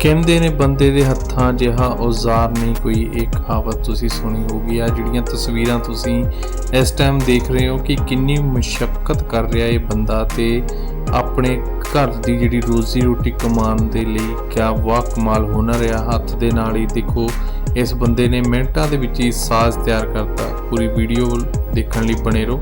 ਕਹਿੰਦੇ ਨੇ ਬੰਦੇ ਦੇ ਹੱਥਾਂ ਜਿਹਾ ਔਜ਼ਾਰ ਨਹੀਂ ਕੋਈ ਇਹ ਕਹਾਵਤ ਤੁਸੀਂ ਸੁਣੀ ਹੋਗੀ ਆ ਜਿਹੜੀਆਂ ਤਸਵੀਰਾਂ ਤੁਸੀਂ ਇਸ ਟਾਈਮ ਦੇਖ ਰਹੇ ਹੋ ਕਿ ਕਿੰਨੀ ਮੁਸ਼ਕਲ ਕਰ ਰਿਹਾ ਇਹ ਬੰਦਾ ਤੇ ਆਪਣੇ ਘਰ ਦੀ ਜਿਹੜੀ ਰੋਜ਼ੀ ਰੋਟੀ ਕਮਾਉਣ ਦੇ ਲਈ ਕਿਆ ਵਾਹ ਕਮਾਲ ਹੁਨਰ ਆ ਹੱਥ ਦੇ ਨਾਲ ਹੀ ਦੇਖੋ, ਇਸ ਬੰਦੇ ਨੇ ਮਿੰਟਾਂ ਦੇ ਵਿੱਚ ਹੀ ਸਾਜ਼ ਤਿਆਰ ਕਰਤਾ। ਪੂਰੀ ਵੀਡੀਓ ਦੇਖਣ ਲਈ ਬਣੇ ਰਹੋ।